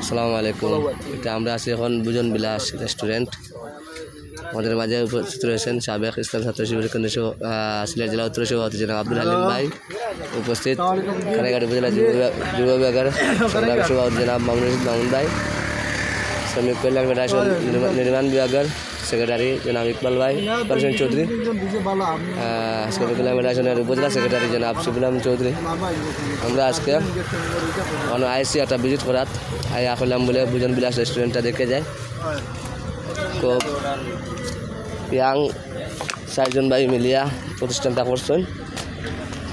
আসসালামু আলাইকুম। এটা আমরা আছি এখন বুজন বিলাস রেস্টুরেন্ট আমাদের মাঝে উপস্থিত রয়েছেন সাবেক ইসলাম ছাত্র শিবির কেন্দ্র আহ, সিলেট জেলা উত্তর সভাপতি জনাব আব্দুল হালিম ভাই। উপস্থিত কানাঘাট উপজেলা যুব বিভাগের জনাব মামুন মামুন ভাই। শ্রমিক কল্যাণ নির্মা- নির্মাণ বিভাগের সেক্রেটারি জনাব ইকবাল ভাই ইকবাল হোসেন চৌধুরী। শ্রমিক কল্যাণ ফেডারেশনের উপজেলা সেক্রেটারি জনাব শিবুলাম চৌধুরী। আমরা আজকে আইসি একটা ভিজিট করাত। আই আসলাম বলে বুজন বিলাস রেস্টুরেন্টটা দেখে যাই খুব ইয়াং চারজন ভাই মিলিয়া প্রতিষ্ঠানটা করছেন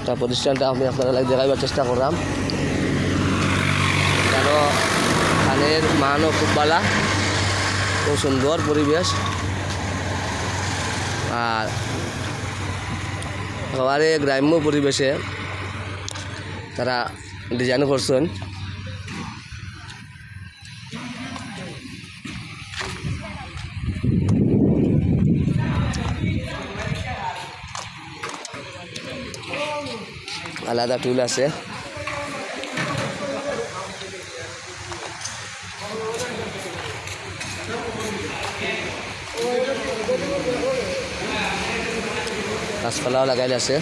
তা প্রতিষ্ঠানটা আমি আপনারা লাগে দেখাইবার চেষ্টা করলাম। কারণ খানের মানও খুব ভালা খুব সুন্দর পরিবেশ। আর একেবারে গ্রাম্য পরিবেশে তারা ডিজাইন করছেন। আলাদা টুল আছে। গাছপালাও লাগাইলে আছে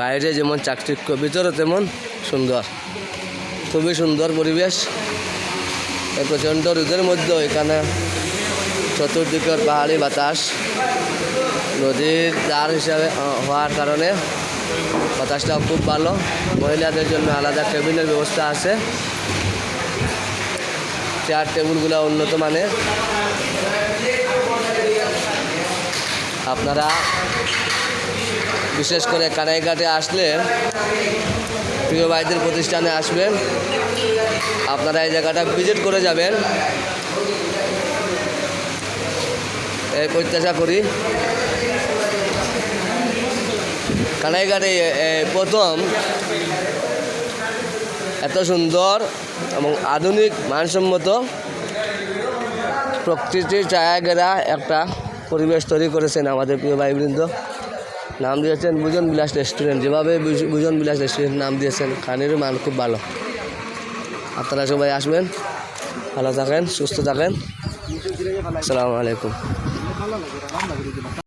বাইরে যেমন চাকচিক্য ভিতরে তেমন সুন্দর। খুবই সুন্দর পরিবেশ। এই প্রচণ্ড রোদের মধ্যে এখানে চতুর্দিকের পাহাড়ি বাতাস, নদীর দ্বার হিসাবে হওয়ার কারণে বাতাসটা খুব ভালো। মহিলাদের জন্য আলাদা টেবিলের ব্যবস্থা আছে। চেয়ার টেবিলগুলো উন্নত মানের। আপনারা বিশেষ করে কানাইঘাটে আসলে প্রিয় ভাইদের প্রতিষ্ঠানে আসবেন। আপনারা এই জায়গাটা ভিজিট করে যাবেন। এই প্রত্যাশা করি। কানাইঘাটে প্রথম এত সুন্দর এবং আধুনিক মানসম্মত প্রকৃতির ছায়া একটা পরিবেশ তৈরি করেছেন আমাদের প্রিয় ভাইবৃন্দ। নাম দিয়েছেন বুজন বিলাস রেস্টুরেন্ট। যেভাবে বুজ- বুজন বিলাস রেস্টুরেন্ট নাম দিয়েছেন খানের মান খুব ভালো। আপনারা সবাই আসবেন, ভালো থাকেন, সুস্থ থাকেন। আসসালামু আলাইকুম।